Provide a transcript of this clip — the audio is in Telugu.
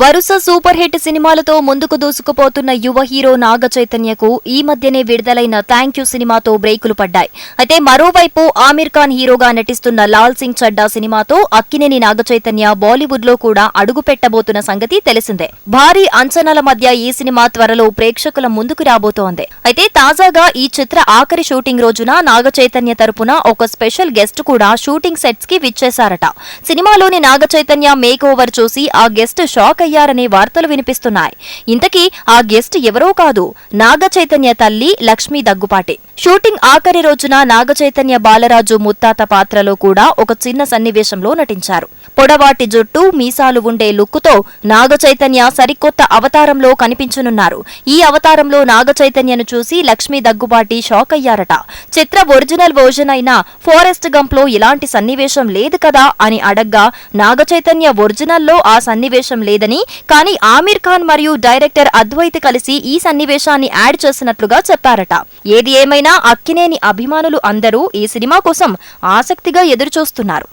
వరుస సూపర్ హిట్ సినిమాలతో ముందుకు దూసుకుపోతున్న యువ హీరో నాగ చైతన్యకు ఈ మధ్యనే విడుదలైన థ్యాంక్ యూ సినిమాతో బ్రేకులు పడ్డాయి. అయితే మరోవైపు ఆమీర్ ఖాన్ హీరోగా నటిస్తున్న లాల్ సింగ్ చడ్డా సినిమాతో అక్కినేని నాగ చైతన్య బాలీవుడ్లో కూడా అడుగు పెట్టబోతున్న సంగతి తెలిసిందే. భారీ అంచనాల మధ్య ఈ సినిమా త్వరలో ప్రేక్షకుల ముందుకు రాబోతోంది. అయితే తాజాగా ఈ చిత్ర ఆఖరి షూటింగ్ రోజున నాగ చైతన్య తరపున ఒక స్పెషల్ గెస్ట్ కూడా షూటింగ్ సెట్స్కి విచ్చేశారట. సినిమాలోని నాగ చైతన్య మేక్ ఓవర్ చూసి ఆ గెస్ట్ షాక్ అయ్యారనే వార్తలు వినిపిస్తున్నాయి. ఇంతకీ ఆ గెస్ట్ ఎవరో కాదు నాగ చైతన్య తల్లి లక్ష్మీ దగ్గుపాటి. షూటింగ్ ఆఖరి రోజున నాగ చైతన్య బాలరాజు ముత్తాత పాత్రలో కూడా ఒక చిన్న సన్నివేశంలో నటించారు. పొడవాటి జుట్టు మీసాలు ఉండే లుక్కుతో నాగ చైతన్య సరికొత్త అవతారంలో కనిపించనున్నారు. ఈ అవతారంలో నాగ చైతన్యను చూసి లక్ష్మీ దగ్గుబాటి షాక్ అయ్యారట. చిత్ర ఒరిజినల్ వర్జన్ అయిన ఫారెస్ట్ గంప్లో ఇలాంటి సన్నివేశం లేదు కదా అని అడగ్గా నాగ చైతన్య ఒరిజినల్లో ఆ సన్నివేశం లేదని కానీ ఆమీర్ ఖాన్ మరియు డైరెక్టర్ అద్వైత్ కలిసి ఈ సన్నివేశాన్ని యాడ్ చేసినట్లుగా చెప్పారట. ఏది ఏమైనా అక్కినేని అభిమానులు అందరూ ఈ సినిమా కోసం ఆసక్తిగా ఎదురుచూస్తున్నారు.